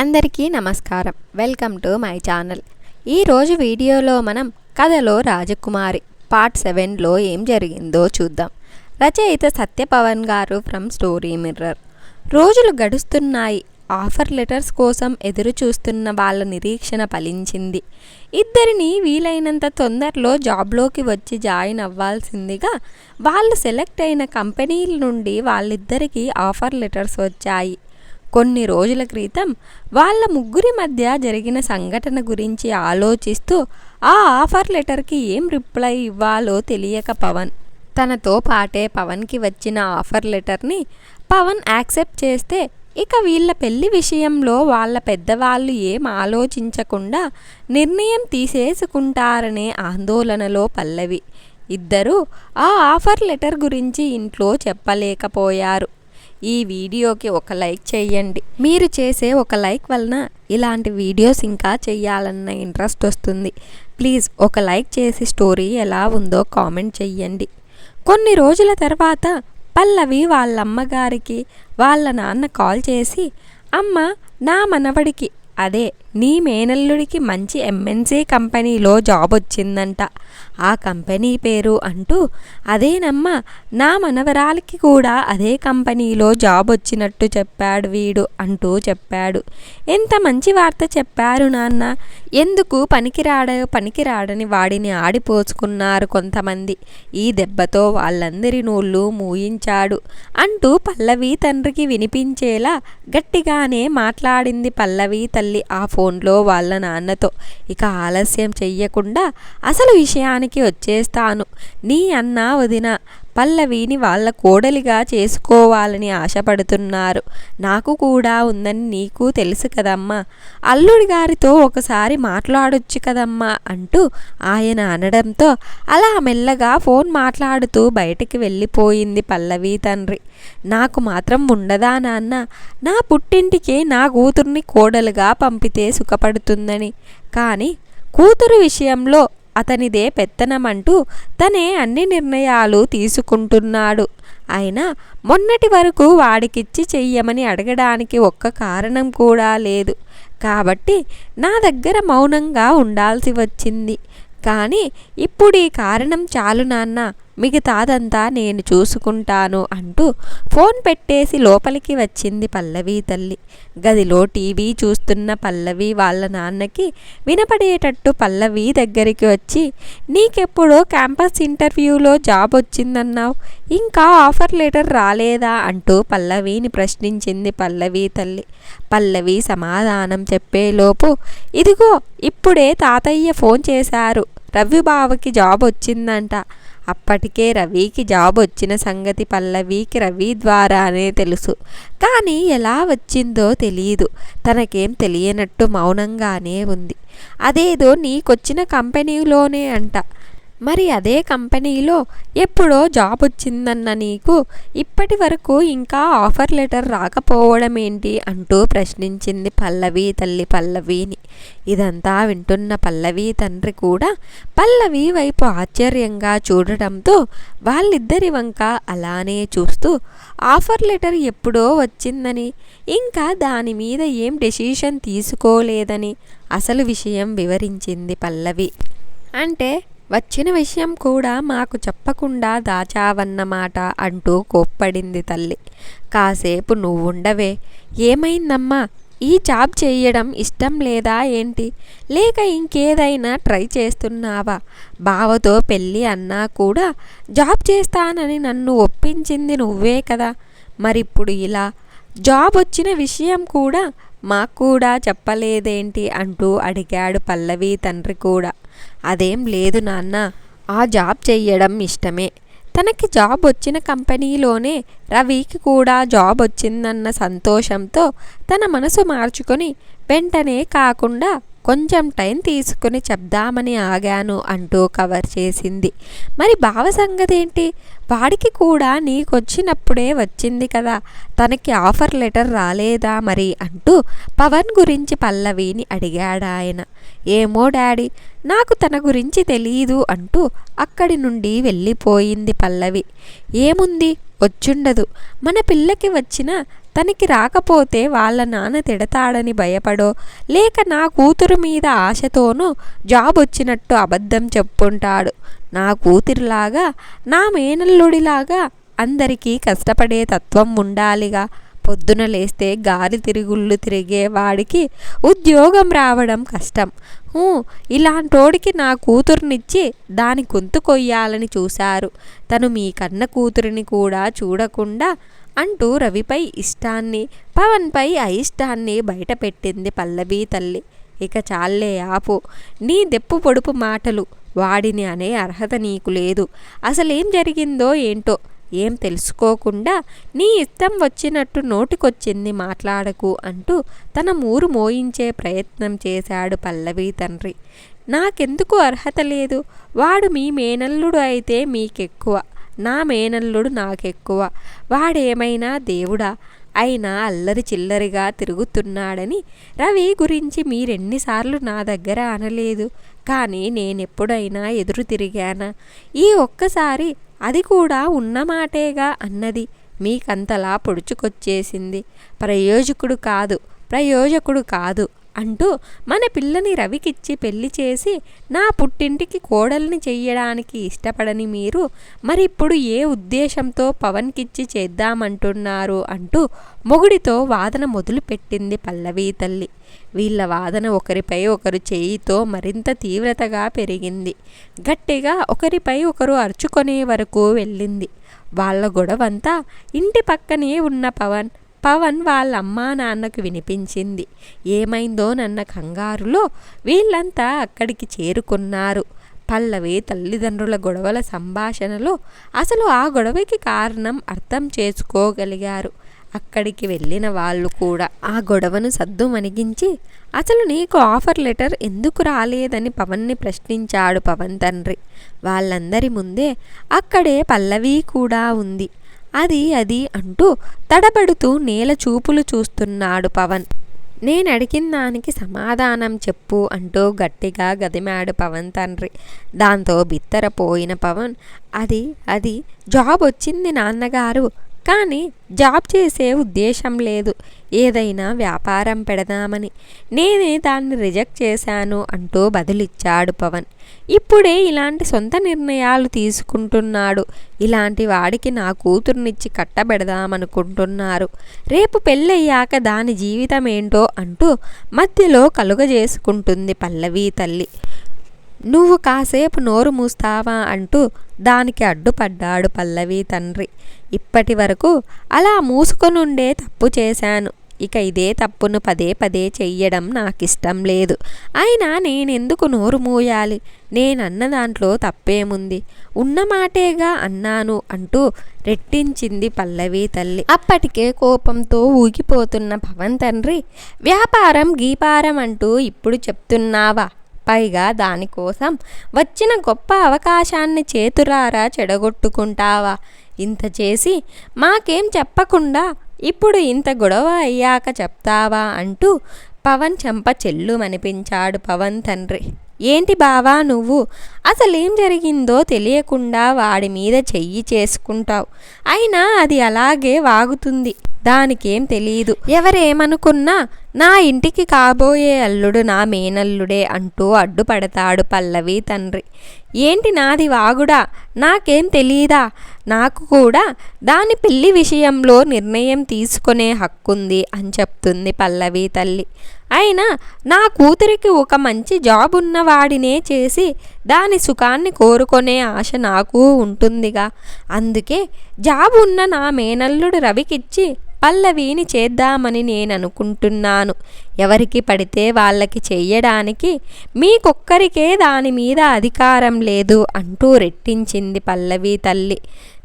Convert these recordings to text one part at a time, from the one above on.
అందరికీ నమస్కారం. Welcome to my channel. ఈరోజు వీడియోలో మనం కథలో రాజకుమారి పార్ట్ సెవెన్లో ఏం జరిగిందో చూద్దాం. రచయిత సత్యపవన్ గారు ఫ్రమ్ స్టోరీ మిర్రర్. రోజులు గడుస్తున్నాయి. ఆఫర్ లెటర్స్ కోసం ఎదురు చూస్తున్న వాళ్ళ నిరీక్షణ ఫలించింది. ఇద్దరిని వీలైనంత తొందరలో జాబ్లోకి వచ్చి జాయిన్ అవ్వాల్సిందిగా వాళ్ళు సెలెక్ట్ అయిన కంపెనీల నుండి వాళ్ళిద్దరికీ ఆఫర్ లెటర్స్ వచ్చాయి. కొన్ని రోజుల క్రితం వాళ్ళ ముగ్గురి మధ్య జరిగిన సంఘటన గురించి ఆలోచిస్తూ ఆ ఆఫర్ లెటర్కి ఏం రిప్లై ఇవ్వాలో తెలియక పవన్ తనతో పాటే పవన్కి వచ్చిన ఆఫర్ లెటర్ని పవన్ యాక్సెప్ట్ చేస్తే ఇక వీళ్ళ పెళ్ళి విషయంలో వాళ్ళ పెద్దవాళ్ళు ఏం ఆలోచించకుండా నిర్ణయం తీసేసుకుంటారనే ఆందోళనలో పల్లవి. ఇద్దరూ ఆ ఆఫర్ లెటర్ గురించి ఇంట్లో చెప్పలేకపోయారు. ఈ వీడియోకి ఒక లైక్ చేయండి. మీరు చేసే ఒక లైక్ వలన ఇలాంటి వీడియోస్ ఇంకా చేయాలన్న ఇంట్రెస్ట్ వస్తుంది. ప్లీజ్ ఒక లైక్ చేసి స్టోరీ ఎలా ఉందో కామెంట్ చెయ్యండి కొన్ని రోజుల తర్వాత పల్లవి వాళ్ళ అమ్మగారికి వాళ్ళ నాన్న కాల్ చేసి అమ్మ నా మనవడికి అదే నీ మేనల్లుడికి మంచి ఎంఎన్సీ కంపెనీలో జాబ్ వచ్చిందంట. ఆ కంపెనీ పేరు అంటూ అదేనమ్మా నా మనవరాలికి కూడా అదే కంపెనీలో జాబ్ వచ్చినట్టు చెప్పాడు వీడు అంటూ చెప్పాడు. ఎంత మంచి వార్త చెప్పారు నాన్న. ఎందుకు పనికిరాడ పనికిరాడని వాడిని ఆడిపోసుకున్నారు కొంతమంది. ఈ దెబ్బతో వాళ్ళందరి నోళ్ళు మూయించాడు అంటూ పల్లవి తండ్రికి వినిపించేలా గట్టిగానే మాట్లాడింది పల్లవి తల్లి. ఆ ఫోన్ ఫోన్లో వాళ్ళ నాన్నతో. ఇక ఆలస్యం చెయ్యకుండా అసలు విషయానికి వచ్చేస్తాను. నీ అన్న వదిన పల్లవిని వాళ్ళ కోడలిగా చేసుకోవాలని ఆశపడుతున్నారు. నాకు కూడా ఉందని నీకు తెలుసు కదమ్మా. అల్లుడి గారితో ఒకసారి మాట్లాడొచ్చు కదమ్మా అంటూ ఆయన అనడంతో అలా మెల్లగా ఫోన్ మాట్లాడుతూ బయటికి వెళ్ళిపోయింది పల్లవి తండ్రి. నాకు మాత్రం ఉండదా నాన్న? నా పుట్టింటికి నా కూతుర్ని కోడలుగా పంపితే సుఖపడుతుందని. కానీ కూతురు విషయంలో అతనిదే పెత్తనమంటూ తనే అన్ని నిర్ణయాలు తీసుకుంటున్నాడు. అయినా మొన్నటి వరకు వాడికిచ్చి చెయ్యమని అడగడానికి ఒక్క కారణం కూడా లేదు. కాబట్టి నా దగ్గర మౌనంగా ఉండాల్సి వచ్చింది. కానీ ఇప్పుడు ఈ కారణం చాలు నాన్న. మిగతాదంతా నేను చూసుకుంటాను అంటూ ఫోన్ పెట్టేసి లోపలికి వచ్చింది పల్లవి తల్లి. గదిలో టీవీ చూస్తున్న పల్లవి వాళ్ళ నాన్నకి వినపడేటట్టు పల్లవి దగ్గరికి వచ్చి నీకెప్పుడో క్యాంపస్ ఇంటర్వ్యూలో జాబ్ వచ్చిందన్నావు. ఇంకా ఆఫర్ లెటర్ రాలేదా? అంటూ పల్లవిని ప్రశ్నించింది పల్లవి తల్లి. పల్లవి సమాధానం చెప్పేలోపు ఇదిగో ఇప్పుడే తాతయ్య ఫోన్ చేశారు. రవి బావకి జాబ్ వచ్చిందంట. అప్పటికే రవికి జాబ్ వచ్చిన సంగతి పల్లవికి రవి ద్వారానే తెలుసు. కానీ ఎలా వచ్చిందో తెలియదు తనకేం తెలియనట్టు మౌనంగానే ఉంది. అదేదో నీకొచ్చిన కంపెనీలోనే అంట. మరి అదే కంపెనీలో ఎప్పుడో జాబ్ వచ్చిందన్న నీకు ఇప్పటి వరకు ఇంకా ఆఫర్ లెటర్ రాకపోవడం ఏంటి అంటూ ప్రశ్నించింది పల్లవి తల్లి పల్లవిని. ఇదంతా వింటున్న పల్లవి తండ్రి కూడా పల్లవి వైపు ఆశ్చర్యంగా చూడటంతో వాళ్ళిద్దరి వంక అలానే చూస్తూ ఆఫర్ లెటర్ ఎప్పుడో వచ్చిందని ఇంకా దాని మీద ఏం డెసిషన్ తీసుకోలేదని అసలు విషయం వివరించింది పల్లవి. అంటే వచ్చిన విషయం కూడా మాకు చెప్పకుండా దాచావన్నమాట అంటూ కోప్పడింది తల్లి. కాసేపు నువ్వుండవే. ఏమైందమ్మా? ఈ జాబ్ చేయడం ఇష్టం లేదా ఏంటి? లేక ఇంకేదైనా ట్రై చేస్తున్నావా? బావతో పెళ్ళి అన్నా కూడా జాబ్ చేస్తానని నన్ను ఒప్పించింది నువ్వే కదా. మరిప్పుడు ఇలా జాబ్ వచ్చిన విషయం కూడా మాకు కూడా చెప్పలేదేంటి అంటూ అడిగాడు పల్లవి తండ్రి కూడా. అదేం లేదు నాన్న ఆ జాబ్ చెయ్యడం ఇష్టమే. తనకి జాబ్ వచ్చిన కంపెనీలోనే రవికి కూడా జాబ్ వచ్చిందన్న సంతోషంతో తన మనసు మార్చుకొని వెంటనే కాకుండా కొంచెం టైం తీసుకుని చెప్దామని ఆగాను అంటూ కవర్ చేసింది. మరి భావ సంగతి ఏంటి వాడికి కూడా నీకొచ్చినప్పుడే వచ్చింది కదా. తనకి ఆఫర్ లెటర్ రాలేదా మరి అంటూ పవన్ గురించి పల్లవిని అడిగాడాయన ఏమో డాడీ నాకు తన గురించి తెలియదు అంటూ అక్కడి నుండి వెళ్ళిపోయింది పల్లవి. ఏముంది? వచ్చుండదు. మన పిల్లకి వచ్చిన తనకి రాకపోతే వాళ్ళ నాన్న తిడతాడని భయపడో లేక నా కూతురు మీద ఆశతోనూ జాబ్ వచ్చినట్టు అబద్ధం చెప్పుంటాడు. నా కూతురులాగా నా మేనల్లుడిలాగా అందరికీ కష్టపడే తత్వం ఉండాలిగా. పొద్దున లేస్తే గాలి తిరుగుళ్ళు తిరిగే వాడికి ఉద్యోగం రావడం కష్టం. ఇలాంటోడికి నా కూతుర్నిచ్చి దాని గొంతు కొయ్యాలని చూశారు. తను మీ కన్న కూతురిని కూడా చూడకుండా అంటూ రవిపై ఇష్టాన్ని పవన్పై అయిష్టాన్ని బయటపెట్టింది పల్లవి తల్లి. ఇక చాలే ఆపు నీ దెప్పు పొడుపు మాటలు వాడిని అనే అర్హత నీకు లేదు. అసలేం జరిగిందో ఏంటో ఏం తెలుసుకోకుండా నీ ఇష్టం వచ్చినట్టు నోటికొచ్చింది మాట్లాడకు అంటూ తన మూరు మోయించే ప్రయత్నం చేశాడు పల్లవి తండ్రి. నాకెందుకు అర్హత లేదు? వాడు మీ మేనల్లుడు అయితే మీకెక్కువ. నా మేనల్లుడు నాకెక్కువ. వాడేమైనా దేవుడా? అయినా అల్లరి చిల్లరిగా తిరుగుతున్నాడని రవి గురించి మీరెన్నిసార్లు నా దగ్గర అనలేదు. కానీ నేనెప్పుడైనా ఎదురు తిరిగానా? ఈ ఒక్కసారి అది కూడా ఉన్నమాటేగా అన్నది మీకంతలా పొడుచుకొచ్చేసింది. ప్రయోజకుడు కాదు ప్రయోజకుడు కాదు. అంటూ మన పిల్లని రవికిచ్చి పెళ్ళి చేసి నా పుట్టింటికి కోడల్ని చెయ్యడానికి ఇష్టపడని మీరు మరిప్పుడు ఏ ఉద్దేశంతో పవన్కిచ్చి చేద్దామంటున్నారు అంటూ మొగుడితో వాదన మొదలుపెట్టింది పల్లవి తల్లి. వీళ్ళ వాదన ఒకరిపై ఒకరు చేయితో మరింత తీవ్రతగా పెరిగింది. గట్టిగా ఒకరిపై ఒకరు అరుచుకునే వరకు వెళ్ళింది. వాళ్ళ గొడవంతా ఇంటి పక్కనే ఉన్న పవన్ పవన్ వాళ్ళ అమ్మా నాన్నకు వినిపించింది. ఏమైందో నన్న కంగారులో వీళ్ళంతా అక్కడికి చేరుకున్నారు. పల్లవి తల్లిదండ్రుల గొడవల సంభాషణలో అసలు ఆ గొడవకి కారణం అర్థం చేసుకోగలిగారు. అక్కడికి వెళ్ళిన వాళ్ళు కూడా ఆ గొడవను సద్దు మణిగించి అసలు నీకు ఆఫర్ లెటర్ ఎందుకు రాలేదని పవన్ని ప్రశ్నించాడు పవన్ తండ్రి. వాళ్ళందరి ముందే అక్కడే పల్లవి కూడా ఉంది. అది అది అంటూ తడబడుతూ నేల చూపులు చూస్తున్నాడు పవన్. నేను అడిగిన దానికి సమాధానం చెప్పు అంటూ గట్టిగా గదిమాడు పవన్ తండ్రి. దాంతో బిత్తరపోయిన పవన్ అది అది జాబ్ వచ్చింది నాన్నగారు. కానీ జాబ్ చేసే ఉద్దేశం లేదు. ఏదైనా వ్యాపారం పెడదామని. నేనే దాన్ని రిజెక్ట్ చేశాను అంటూ బదులిచ్చాడు పవన్. ఇప్పుడే ఇలాంటి సొంత నిర్ణయాలు తీసుకుంటున్నాడు. ఇలాంటి వాడికి నా కూతుర్నిచ్చి కట్టబెడదామనుకుంటున్నారు. రేపు పెళ్ళయ్యాక దాని జీవితం ఏంటో అంటూ మధ్యలో కలుగజేసుకుంటుంది పల్లవి తల్లి. నువ్వు కాసేపు నోరు మూస్తావా అంటూ దానికి అడ్డుపడ్డాడు పల్లవి తండ్రి. ఇప్పటి వరకు అలా మూసుకొనుండే తప్పు చేశాను. ఇక ఇదే తప్పును పదే పదే చెయ్యడం నాకిష్టం లేదు. అయినా నేనెందుకు నోరు మూయాలి? నేనన్న దాంట్లో తప్పేముంది? ఉన్న మాటేగా అన్నాను అంటూ రెట్టించింది పల్లవి తల్లి. అప్పటికే కోపంతో ఊగిపోతున్న పవన్ తండ్రి వ్యాపారం గీపారం అంటూ ఇప్పుడు చెప్తున్నావా? పైగా దానికోసం వచ్చిన గొప్ప అవకాశాన్ని చేతురారా చెడగొట్టుకుంటావా? ఇంత చేసి మాకేం చెప్పకుండా ఇప్పుడు ఇంత గొడవ అయ్యాక చెప్తావా? అంటూ పవన్ చెంప చెల్లుమనిపించాడు పవన్ తండ్రి. ఏంటి బావా నువ్వు? అసలేం జరిగిందో తెలియకుండా వాడి మీద చెయ్యి చేసుకుంటావు. అయినా అది అలాగే వాగుతుంది. దానికేం తెలియదు ఎవరేమనుకున్నా నా ఇంటికి కాబోయే అల్లుడు నా మేనల్లుడే అంటూ అడ్డుపడతాడు పల్లవి తండ్రి. ఏంటి నాది వాగుడా? నాకేం తెలియదా నాకు కూడా దాని పిల్లి విషయంలో నిర్ణయం తీసుకునే హక్కుంది అని చెప్తుంది పల్లవి తల్లి. అయినా నా కూతురికి ఒక మంచి జాబ్ ఉన్నవాడినే చేసి దాని సుఖాన్ని కోరుకునే ఆశ నాకు ఉంటుందిగా. అందుకే జాబ్ ఉన్న నా మేనల్లుడు రవికిచ్చి పల్లవిని చేద్దామని నేను అనుకుంటున్నాను ఎవరికి పడితే వాళ్ళకి చెయ్యడానికి మీకొక్కరికే దాని మీద అధికారం లేదు అంటూ రెట్టించింది పల్లవి తల్లి.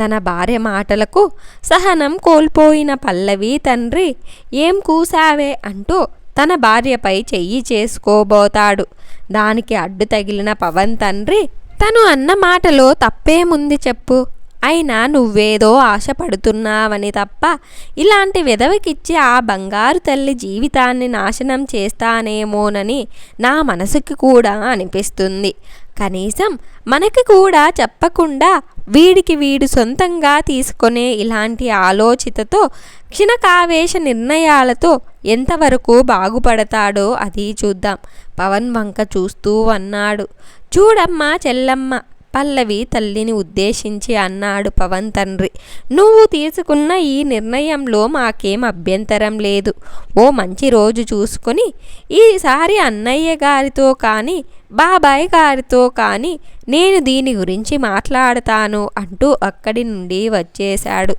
తన భార్య మాటలకు సహనం కోల్పోయిన పల్లవి తండ్రి ఏం కూసావే అంటూ తన భార్యపై చెయ్యి చేసుకోబోతాడు. దానికి అడ్డు తగిలిన పవన్ తండ్రి తను అన్న మాటలో తప్పేముంది చెప్పు. అయినా నువ్వేదో ఆశపడుతున్నావని తప్ప ఇలాంటి విధవకిచ్చి ఆ బంగారు తల్లి జీవితాన్ని నాశనం చేస్తానేమోనని నా మనసుకి కూడా అనిపిస్తుంది. కనీసం మనకి కూడా చెప్పకుండా వీడికి వీడు సొంతంగా తీసుకునే ఇలాంటి ఆలోచితతో క్షణకావేశ నిర్ణయాలతో ఎంతవరకు బాగుపడతాడో అది చూద్దాం. పవన్ వంక చూస్తూ అన్నాడు. చూడమ్మా చెల్లమ్మ పల్లవి తల్లిని ఉద్దేశించి అన్నాడు పవన్ తండ్రి. నువ్వు తీసుకున్న ఈ నిర్ణయంలో మాకేం అభ్యంతరం లేదు. ఓ మంచి రోజు చూసుకొని ఈసారి అన్నయ్య గారితో కానీ బాబాయ్ గారితో కానీ నేను దీని గురించి మాట్లాడతాను అంటూ అక్కడి నుండి వచ్చేశాడు.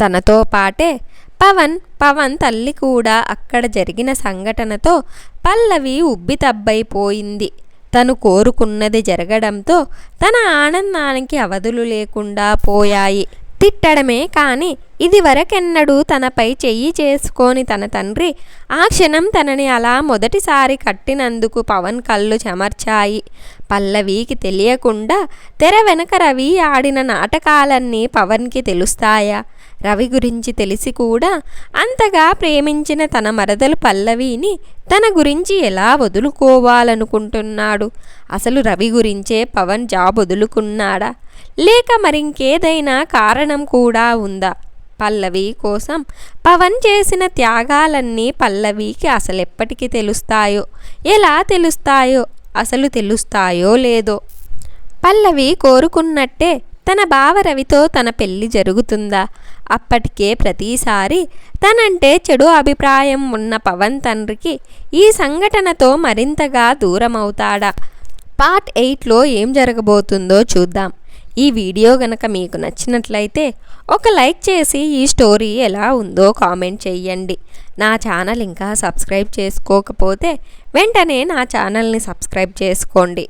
తనతో పాటే పవన్ పవన్ తల్లి కూడా అక్కడ జరిగిన సంఘటనతో పల్లవి ఉబ్బితబ్బైపోయింది. తను కోరుకున్నది జరగడంతో తన ఆనందానికి అవధులు లేకుండా పోయాయి. తిట్టడమే కానీ ఇదివరకెన్నడూ తనపై చెయ్యి చేసుకొని తన తండ్రి ఆ క్షణం తనని అలా మొదటిసారి కట్టినందుకు పవన్ కళ్ళు చెమర్చాయి. పల్లవికి తెలియకుండా తెర వెనక రవి ఆడిన నాటకాలన్నీ పవన్కి తెలుస్తాయా? రవి గురించి తెలిసి కూడా అంతగా ప్రేమించిన తన మరదలు పల్లవిని తన గురించి ఎలా వదులుకోవాలనుకుంటున్నాడు? అసలు రవి గురించే పవన్ జాబ్ వదులుకున్నాడా? లేక మరింకేదైనా కారణం కూడా ఉందా? పల్లవి కోసం పవన్ చేసిన త్యాగాలన్నీ పల్లవికి అసలెప్పటికీ తెలుస్తాయో? ఎలా తెలుస్తాయో? అసలు తెలుస్తాయో లేదో? పల్లవి కోరుకున్నట్టే తన బావ రవితో తన పెళ్ళి జరుగుతుందా? అప్పటికే ప్రతిసారి తనంటే చెడు అభిప్రాయం ఉన్న పవన్ తండ్రికి ఈ సంఘటనతో మరింతగా దూరమవుతాడా? పార్ట్ ఎయిట్లో ఏం జరగబోతుందో చూద్దాం. ఈ వీడియో గనక మీకు నచ్చినట్లయితే ఒక లైక్ చేసి ఈ స్టోరీ ఎలా ఉందో కామెంట్ చేయండి నా ఛానల్ ఇంకా సబ్స్క్రైబ్ చేసుకోకపోతే వెంటనే నా ఛానల్ని సబ్స్క్రైబ్ చేసుకోండి.